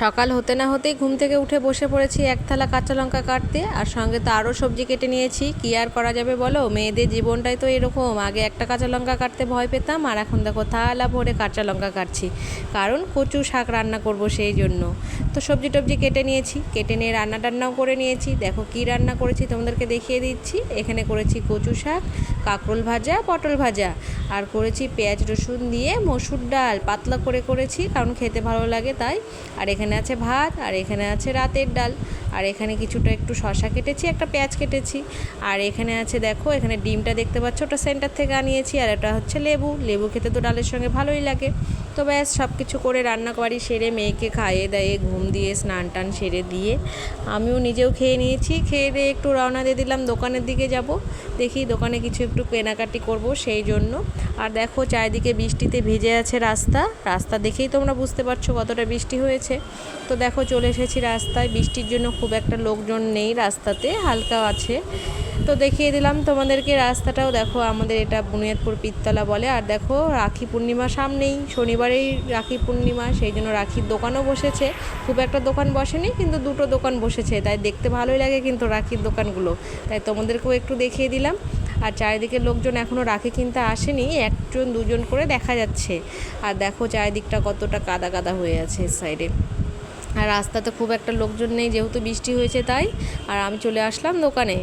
সকাল হতে না হতেই ঘুম থেকে উঠে বসে পড়েছি, এক থালা কাঁচা লঙ্কা কাটতে। আর সঙ্গে তো আরও সবজি কেটে নিয়েছি। কী আর করা যাবে বলো? মেয়েদের জীবনটাই তো এরকম। আগে একটা কাঁচা লঙ্কা কাটতে ভয় পেতাম, আর এখন দেখো থালা ভরে কাঁচা লঙ্কা কাটছি। কারণ কচু শাক রান্না করব সেই জন্য। তো সবজি টবজি কেটে নিয়েছি, কেটে নিয়ে রান্না টান্নাও করে নিয়েছি। দেখো কী রান্না করেছি তোমাদেরকে দেখিয়ে দিচ্ছি। এখানে করেছি কচু শাক কাঁকরোল ভাজা, পটল ভাজা। আর করেছি পেঁয়াজ, রসুন দিয়ে মসুর ডাল। পাতলা করে করেছি, কারণ খেতে ভালো লাগে তাই। আর এখানে আছে ভাত, আর এখানে আছে রাতের ডাল। আর এখানে কিছুটা একটু শশা কেটেছি, একটা পেঁয়াজ কেটেছি। আর এখানে আছে দেখো, এখানে ডিমটা দেখতে পাচ্ছ, ওটা সেন্টার থেকে আনিয়েছি আর এটা হচ্ছে লেবু। লেবু খেতে তো ডালের সঙ্গে ভালোই লাগে। তো ব্যাস সব কিছু করে রান্না করি সেরে মেয়েকে খাইয়ে দাইয়ে ঘুম দিয়ে স্নান টান সেরে দিয়ে আমিও নিজেও খেয়ে নিয়েছি। খেয়ে দিয়ে একটু রওনা দিয়ে দিলাম, দোকানের দিকে যাব। দেখি দোকানে কিছু একটু কেনাকাটি করব সেই জন্য। আর দেখো চারিদিকে বৃষ্টিতে ভিজে আছে রাস্তা। রাস্তা দেখেই তোমরা বুঝতে পারছ কতটা বৃষ্টি হয়েছে। তো দেখো চলে এসেছি রাস্তায়, বৃষ্টির জন্য খুব একটা লোকজন নেই রাস্তাতে হালকা আছে। তো দেখিয়ে দিলাম তোমাদেরকে রাস্তাটাও। দেখো আমাদের এটা বুনিয়াদপুর পিত্তলা বলে। আর দেখো রাখি পূর্ণিমা সামনেই, শনিবারেই রাখি পূর্ণিমা, সেই জন্য রাখির দোকানও বসেছে। খুব একটা দোকান বসেনি, কিন্তু দুটো দোকান বসেছে। তাই দেখতে ভালোই লাগে কিন্তু রাখির দোকানগুলো। তাই তোমাদেরকেও একটু দেখিয়ে দিলাম। আর চারিদিকে লোকজন এখনও রাখি কিনতে আসেনি, একজন দুজন করে দেখা যাচ্ছে। আর দেখো চারিদিকটা কতটা কাদা কাদা হয়ে আছে সাইডে আর রাস্তাতে খুব একটা লোকজন নেই, যেহেতু বৃষ্টি হয়েছে তাই। আর আমি চলে আসলাম দোকানে।